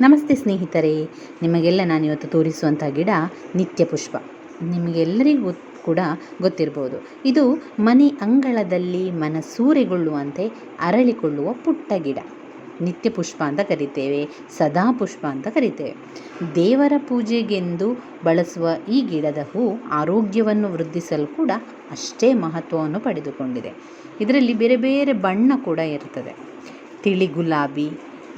ನಮಸ್ತೆ ಸ್ನೇಹಿತರೆ, ನಿಮಗೆಲ್ಲ ನಾನು ಇವತ್ತು ತೋರಿಸುವಂಥ ಗಿಡ ನಿತ್ಯ ಪುಷ್ಪ. ನಿಮಗೆಲ್ಲರಿಗೂ ಕೂಡ ಗೊತ್ತಿರ್ಬೋದು. ಇದು ಮನೆ ಅಂಗಳದಲ್ಲಿ ಮನಸೂರೆಗೊಳ್ಳುವಂತೆ ಅರಳಿಕೊಳ್ಳುವ ಪುಟ್ಟ ಗಿಡ. ನಿತ್ಯ ಪುಷ್ಪ ಅಂತ ಕರಿತೇವೆ, ಸದಾ ಪುಷ್ಪ ಅಂತ ಕರಿತೇವೆ. ದೇವರ ಪೂಜೆಗೆಂದು ಬಳಸುವ ಈ ಗಿಡದ ಹೂ ಆರೋಗ್ಯವನ್ನು ವೃದ್ಧಿಸಲು ಕೂಡ ಅಷ್ಟೇ ಮಹತ್ವವನ್ನು ಪಡೆದುಕೊಂಡಿದೆ. ಇದರಲ್ಲಿ ಬೇರೆ ಬೇರೆ ಬಣ್ಣ ಕೂಡ ಇರ್ತದೆ. ತಿಳಿ ಗುಲಾಬಿ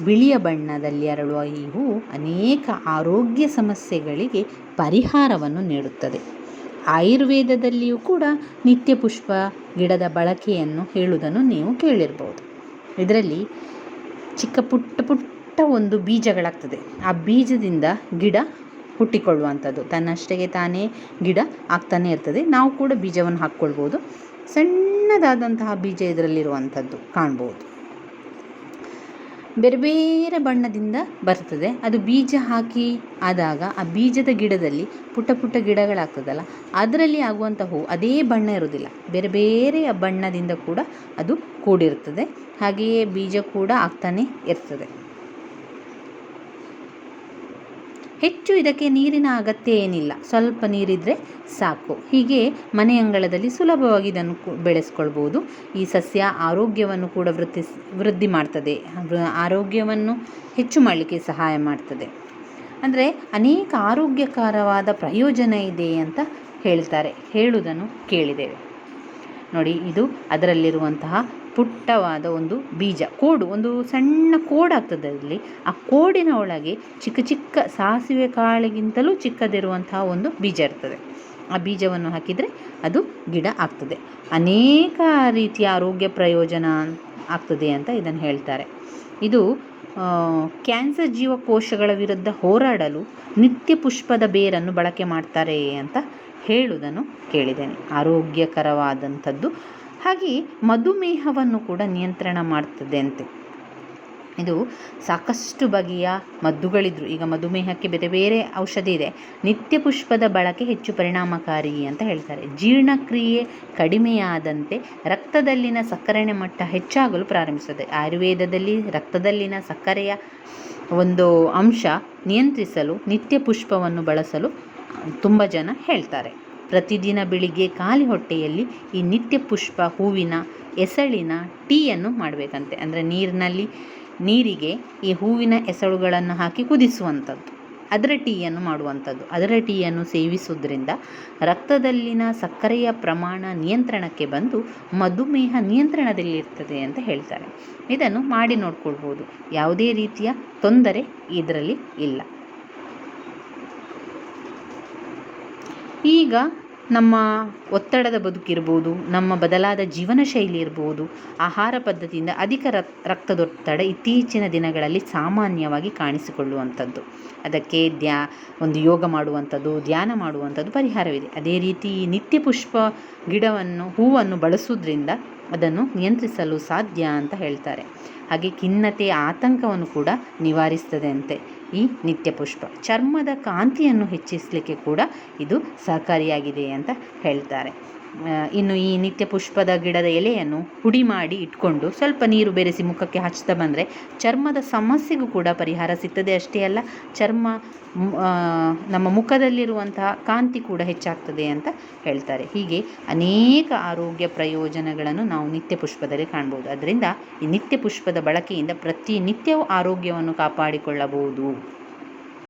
ಬಿಳಿಯ ಬಣ್ಣದಲ್ಲಿ ಅರಳುವ ಈ ಹೂವು ಅನೇಕ ಆರೋಗ್ಯ ಸಮಸ್ಯೆಗಳಿಗೆ ಪರಿಹಾರವನ್ನು ನೀಡುತ್ತದೆ. ಆಯುರ್ವೇದದಲ್ಲಿಯೂ ಕೂಡ ನಿತ್ಯ ಪುಷ್ಪ, ಗಿಡದ ಬಳಕೆಯನ್ನು ಹೇಳುವುದನ್ನು ನೀವು ಕೇಳಿರ್ಬೋದು. ಇದರಲ್ಲಿ ಚಿಕ್ಕ ಪುಟ್ಟ ಪುಟ್ಟ ಒಂದು ಬೀಜಗಳಾಗ್ತದೆ. ಆ ಬೀಜದಿಂದ ಗಿಡ ಹುಟ್ಟಿಕೊಳ್ಳುವಂಥದ್ದು. ತನ್ನಷ್ಟೇ ತಾನೇ ಗಿಡ ಆಗ್ತಾನೆ ಇರ್ತದೆ. ನಾವು ಕೂಡ ಬೀಜವನ್ನು ಹಾಕ್ಕೊಳ್ಬೋದು. ಸಣ್ಣದಾದಂತಹ ಬೀಜ ಇದರಲ್ಲಿರುವಂಥದ್ದು ಕಾಣ್ಬೋದು. ಬೇರೆ ಬೇರೆ ಬಣ್ಣದಿಂದ ಬರ್ತದೆ. ಅದು ಬೀಜ ಹಾಕಿ ಆದಾಗ ಆ ಬೀಜದ ಗಿಡದಲ್ಲಿ ಪುಟ್ಟ ಪುಟ್ಟ ಗಿಡಗಳಾಗ್ತದಲ್ಲ, ಅದರಲ್ಲಿ ಆಗುವಂಥ ಹೂವು ಅದೇ ಬಣ್ಣ ಇರೋದಿಲ್ಲ ಬೇರೆ ಬೇರೆ ಬಣ್ಣದಿಂದ ಕೂಡ ಅದು ಕೂಡಿರ್ತದೆ ಹಾಗೆಯೇ ಬೀಜ ಕೂಡ ಆಗ್ತಾನೆ ಇರ್ತದೆ. ಹೆಚ್ಚು ಇದಕ್ಕೆ ನೀರಿನ ಅಗತ್ಯ ಏನಿಲ್ಲ. ಸ್ವಲ್ಪ ನೀರಿದ್ದರೆ ಸಾಕು. ಹೀಗೆ ಮನೆ ಅಂಗಳದಲ್ಲಿ ಸುಲಭವಾಗಿ ಇದನ್ನು ಬೆಳೆಸ್ಕೊಳ್ಬೋದು. ಈ ಸಸ್ಯ ಆರೋಗ್ಯವನ್ನು ಕೂಡ ವೃದ್ಧಿ ವೃದ್ಧಿ ಮಾಡ್ತದೆ. ಆರೋಗ್ಯವನ್ನು ಹೆಚ್ಚು ಮಾಡಲಿಕ್ಕೆ ಸಹಾಯ ಮಾಡ್ತದೆ. ಅಂದರೆ ಅನೇಕ ಆರೋಗ್ಯಕರವಾದ ಪ್ರಯೋಜನ ಇದೆ ಅಂತ ಹೇಳ್ತಾರೆ. ಹೇಳುವುದನ್ನು ಕೇಳಿದ್ದೇವೆ. ನೋಡಿ, ಇದು ಅದರಲ್ಲಿರುವಂತಹ ಪುಟ್ಟವಾದ ಒಂದು ಬೀಜ, ಕೋಡು, ಒಂದು ಸಣ್ಣ ಕೋಡಾಗ್ತದೆ ಅದರಲ್ಲಿ ಆ ಕೋಡಿನ ಒಳಗೆ ಚಿಕ್ಕ ಚಿಕ್ಕ ಸಾಸಿವೆ ಕಾಳಿಗಿಂತಲೂ ಚಿಕ್ಕದಿರುವಂತಹ ಒಂದು ಬೀಜ ಇರ್ತದೆ. ಆ ಬೀಜವನ್ನು ಹಾಕಿದರೆ ಅದು ಗಿಡ ಆಗ್ತದೆ. ಅನೇಕ ರೀತಿಯ ಆರೋಗ್ಯ ಪ್ರಯೋಜನ ಆಗ್ತದೆ ಅಂತ ಇದನ್ನು ಹೇಳ್ತಾರೆ. ಇದು ಕ್ಯಾನ್ಸರ್ ಜೀವಕೋಶಗಳ ವಿರುದ್ಧ ಹೋರಾಡಲು ನಿತ್ಯ ಪುಷ್ಪದ ಬೇರನ್ನು ಬಳಕೆ ಮಾಡ್ತಾರೆ ಅಂತ ಹೇಳುವುದನ್ನು ಕೇಳಿದ್ದೇನೆ. ಆರೋಗ್ಯಕರವಾದಂಥದ್ದು. ಹಾಗೆ ಮಧುಮೇಹವನ್ನು ಕೂಡ ನಿಯಂತ್ರಣ ಮಾಡ್ತದೆ ಅಂತೆ ಇದು ಸಾಕಷ್ಟು ಬಗೆಯ ಮದ್ದುಗಳಿದ್ರು. ಈಗ ಮಧುಮೇಹಕ್ಕೆ ಬೇರೆ ಬೇರೆ ಔಷಧಿ ಇದೆ. ನಿತ್ಯ ಪುಷ್ಪದ ಬಳಕೆ ಹೆಚ್ಚು ಪರಿಣಾಮಕಾರಿ ಅಂತ ಹೇಳ್ತಾರೆ. ಜೀರ್ಣಕ್ರಿಯೆ ಕಡಿಮೆಯಾದಂತೆ ರಕ್ತದಲ್ಲಿನ ಸಕ್ಕರೆ ಮಟ್ಟ ಹೆಚ್ಚಾಗಲು ಪ್ರಾರಂಭಿಸುತ್ತದೆ ಆಯುರ್ವೇದದಲ್ಲಿ ರಕ್ತದಲ್ಲಿನ ಸಕ್ಕರೆಯ ಒಂದು ಅಂಶ ನಿಯಂತ್ರಿಸಲು, ನಿತ್ಯ ಪುಷ್ಪವನ್ನು ಬಳಸಲು ತುಂಬ ಜನ ಹೇಳ್ತಾರೆ. ಪ್ರತಿದಿನ ಬೆಳಿಗ್ಗೆ ಖಾಲಿ ಹೊಟ್ಟೆಯಲ್ಲಿ ಈ ನಿತ್ಯ ಪುಷ್ಪ, ಹೂವಿನ ಎಸಳಿನ ಟೀಯನ್ನು ಮಾಡಬೇಕಂತೆ. ಅಂದರೆ ನೀರಿನಲ್ಲಿ, ನೀರಿಗೆ ಈ ಹೂವಿನ ಎಸಳುಗಳನ್ನು ಹಾಕಿ ಕುದಿಸುವಂಥದ್ದು. ಅದರ ಟೀಯನ್ನು ಮಾಡುವಂಥದ್ದು. ಅದರ ಟೀಯನ್ನು ಸೇವಿಸುವುದರಿಂದ ರಕ್ತದಲ್ಲಿನ ಸಕ್ಕರೆಯ ಪ್ರಮಾಣ ನಿಯಂತ್ರಣಕ್ಕೆ ಬಂದು ಮಧುಮೇಹ ನಿಯಂತ್ರಣದಲ್ಲಿರ್ತದೆ ಅಂತ ಹೇಳ್ತಾರೆ. ಇದನ್ನು ಮಾಡಿ ನೋಡ್ಕೊಳ್ಬೋದು. ಯಾವುದೇ ರೀತಿಯ ತೊಂದರೆ ಇದರಲ್ಲಿ ಇಲ್ಲ. ಈಗ ನಮ್ಮ ಒತ್ತಡದ ಬದುಕಿರ್ಬೋದು, ನಮ್ಮ ಬದಲಾದ ಜೀವನ ಶೈಲಿ ಇರ್ಬೋದು, ಆಹಾರ ಪದ್ಧತಿಯಿಂದ ಅಧಿಕ ರಕ್ತದೊತ್ತಡ ಇತ್ತೀಚಿನ ದಿನಗಳಲ್ಲಿ ಸಾಮಾನ್ಯವಾಗಿ ಕಾಣಿಸಿಕೊಳ್ಳುವಂಥದ್ದು. ಅದಕ್ಕೆ ದ್ಯಾ, ಒಂದು ಯೋಗ ಮಾಡುವಂಥದ್ದು, ಧ್ಯಾನ ಮಾಡುವಂಥದ್ದು ಪರಿಹಾರವಿದೆ. ಅದೇ ರೀತಿ ನಿತ್ಯ ಪುಷ್ಪ ಗಿಡವನ್ನು, ಹೂವನ್ನು ಬಳಸೋದ್ರಿಂದ ಅದನ್ನು ನಿಯಂತ್ರಿಸಲು ಸಾಧ್ಯ ಅಂತ ಹೇಳ್ತಾರೆ. ಹಾಗೆ ಖಿನ್ನತೆ, ಆತಂಕವನ್ನು ಕೂಡ ನಿವಾರಿಸ್ತದೆ ಅಂತೆ ಈ ನಿತ್ಯ ಪುಷ್ಪ ಚರ್ಮದ ಕಾಂತಿಯನ್ನು ಹೆಚ್ಚಿಸಲಿಕ್ಕೆ ಕೂಡ ಇದು ಸಹಕಾರಿಯಾಗಿದೆ ಅಂತ ಹೇಳ್ತಾರೆ. ಇನ್ನು ಈ ನಿತ್ಯ ಪುಷ್ಪದ ಗಿಡದ ಎಲೆಯನ್ನು ಹುಡಿ ಮಾಡಿ ಇಟ್ಕೊಂಡು ಸ್ವಲ್ಪ ನೀರು ಬೆರೆಸಿ ಮುಖಕ್ಕೆ ಹಚ್ತಾ ಬಂದರೆ ಚರ್ಮದ ಸಮಸ್ಯೆಗೂ ಕೂಡ ಪರಿಹಾರ ಸಿಗ್ತದೆ ಅಷ್ಟೇ ಅಲ್ಲ, ಚರ್ಮ ನಮ್ಮ ಮುಖದಲ್ಲಿರುವಂತಹ ಕಾಂತಿ ಕೂಡ ಹೆಚ್ಚಾಗ್ತದೆ ಅಂತ ಹೇಳ್ತಾರೆ. ಹೀಗೆ ಅನೇಕ ಆರೋಗ್ಯ ಪ್ರಯೋಜನಗಳನ್ನು ನಾವು ನಿತ್ಯ ಪುಷ್ಪದಲ್ಲಿ ಕಾಣ್ಬೋದು. ಅದರಿಂದ ಈ ನಿತ್ಯ ಪುಷ್ಪದ ಬಳಕೆಯಿಂದ ಪ್ರತಿನಿತ್ಯವೂ ಆರೋಗ್ಯವನ್ನು ಕಾಪಾಡಿಕೊಳ್ಳಬಹುದು.